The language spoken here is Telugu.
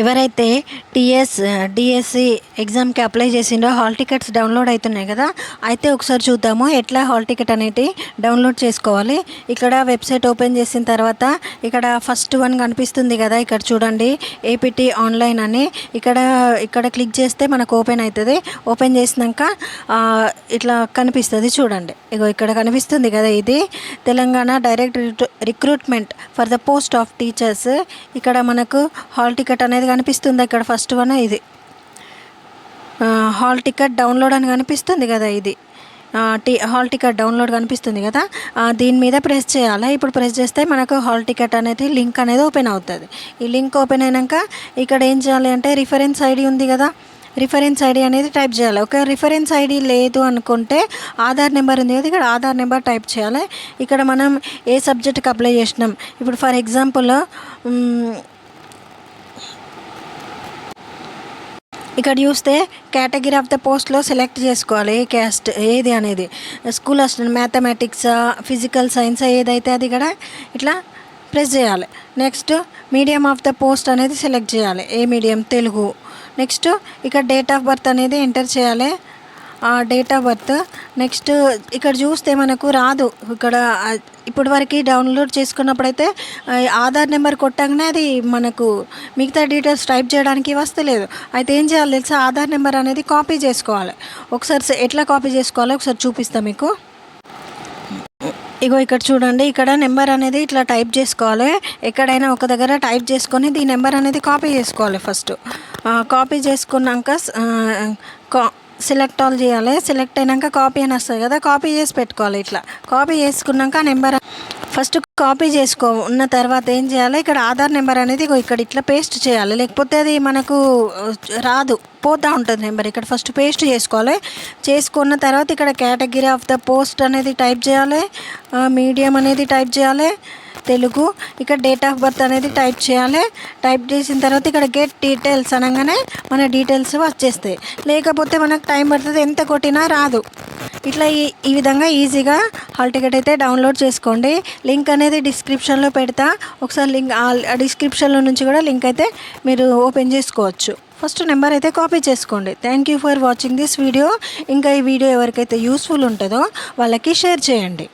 ఎవరైతే టీఎస్ డిఎస్సి ఎగ్జామ్కి అప్లై చేసిండో హాల్ టికెట్స్ డౌన్లోడ్ అవుతున్నాయి కదా అయితే ఒకసారి చూద్దాము ఎట్లా హాల్ టికెట్ అనేది డౌన్లోడ్ చేసుకోవాలి. ఇక్కడ వెబ్సైట్ ఓపెన్ చేసిన తర్వాత ఇక్కడ ఫస్ట్ వన్ కనిపిస్తుంది కదా ఇక్కడ చూడండి ఏపీటీ ఆన్లైన్ అని. ఇక్కడ ఇక్కడ క్లిక్ చేస్తే మనకు ఓపెన్ అవుతుంది ఓపెన్ చేసినాక ఇట్లా కనిపిస్తుంది చూడండి. ఇగో ఇక్కడ కనిపిస్తుంది కదా ఇది. Telangana direct recruitment for the post of teachers. ఇక్కడ మనకు హాల్ టికెట్ అనేది కనిపిస్తుంది ఇక్కడ ఫస్ట్ వన్ ఇది. హాల్ టికెట్ డౌన్లోడ్ అని కనిపిస్తుంది కదా ఇది. T T hall ticket download కనిపిస్తుంది కదా. దీని మీద ప్రెస్ చేయాలి? ఇప్పుడు ప్రెస్ చేస్తే మనకు హాల్ టికెట్ అనేది లింక్ అనేది ఓపెన్ అవుతుంది. ఈ లింక్ ఓపెన్ అయినాక ఇక్కడ ఏం చేయాలి అంటే రిఫరెన్స్ ఐడి ఉంది కదా. రిఫరెన్స్ ఐడి అనేది టైప్ చేయాలి. ఒక రిఫరెన్స్ ఐడి లేదు అనుకుంటే ఆధార్ నెంబర్ ఉంది కదా. ఇక్కడ ఆధార్ నెంబర్ టైప్ చేయాలి. ఇక్కడ మనం ఏ సబ్జెక్ట్కి అప్లై చేసినాం? ఇప్పుడు ఫర్ ఎగ్జాంపుల్ ఇక్కడ చూస్తే కేటగిరీ ఆఫ్ ద పోస్ట్లో సెలెక్ట్ చేసుకోవాలి ఏ క్యాస్ట్ ఏది అనేది. School assistant mathematics physical science ఏదైతే అది ఇక్కడ ఇట్లా ప్రెస్ చేయాలి. Next medium of the post అనేది సెలెక్ట్ చేయాలి ఏ మీడియం తెలుగు. నెక్స్ట్ ఇక్కడ డేట్ ఆఫ్ బర్త్ అనేది ఎంటర్ చేయాలి. Date of birth. నెక్స్ట్ ఇక్కడ చూస్తే మనకు రాదు. ఇక్కడ ఇప్పుడు ఇప్పటి వరకు డౌన్లోడ్ చేసుకున్నప్పుడైతే ఆధార్ నెంబర్ కొట్టగానే అది మనకు మిగతా డీటెయిల్స్ టైప్ చేయడానికి వస్తలేదు అయితే ఏం చేయాలి తెలుసా? ఆధార్ నెంబర్ అనేది కాపీ చేసుకోవాలి. ఒకసారి ఎట్లా కాపీ చేసుకోవాలో ఒకసారి చూపిస్తాను మీకు. ఇగో ఇక్కడ చూడండి ఇక్కడ నెంబర్ అనేది ఇట్లా టైప్ చేసుకోవాలి. ఎక్కడైనా ఒక దగ్గర టైప్ చేసుకొని ఈ నెంబర్ అనేది కాపీ చేసుకోవాలి ఫస్ట్. కాపీ చేసుకున్నాక కా సెలెక్ట్ ఆల్ చేయాలి. సెలెక్ట్ అయినాక కాపీ అని వస్తుంది కదా కాపీ చేసి పెట్టుకోవాలి ఇట్లా. కాపీ చేసుకున్నాక నెంబర్ ఫస్ట్ కాపీ చేసుకో ఉన్న తర్వాత ఏం చేయాలి? ఇక్కడ ఆధార్ నెంబర్ అనేది ఇక్కడ ఇట్లా పేస్ట్ చేయాలి. లేకపోతే అది మనకు రాదు. పోతూ ఉంటుంది నెంబర్ ఇక్కడ ఫస్ట్ పేస్ట్ చేసుకోవాలి. చేసుకున్న తర్వాత ఇక్కడ కేటగిరీ ఆఫ్ ద పోస్ట్ అనేది టైప్ చేయాలి. మీడియం అనేది టైప్ చేయాలి. తెలుగు. ఇక్కడ డేట్ ఆఫ్ బర్త్ అనేది టైప్ చేయాలి. టైప్ చేసిన తర్వాత ఇక్కడ గెట్ డీటెయిల్స్ అనగానే మన డీటెయిల్స్ వచ్చేస్తాయి. లేకపోతే మనకు టైం పడుతుంది ఎంత కొట్టినా రాదు. ఇట్లా ఈ ఈ విధంగా ఈజీగా హాల్ టికెట్ అయితే డౌన్లోడ్ చేసుకోండి. లింక్ అనేది డిస్క్రిప్షన్లో పెడతా. ఒకసారి లింక్ ఆ డిస్క్రిప్షన్లో నుంచి కూడా లింక్ అయితే మీరు ఓపెన్ చేసుకోవచ్చు. ఫస్ట్ నెంబర్ అయితే కాపీ చేసుకోండి. Thank you for watching this video ఇంకా ఈ వీడియో ఎవరికైతే యూస్ఫుల్ ఉంటుందో వాళ్ళకి షేర్ చేయండి.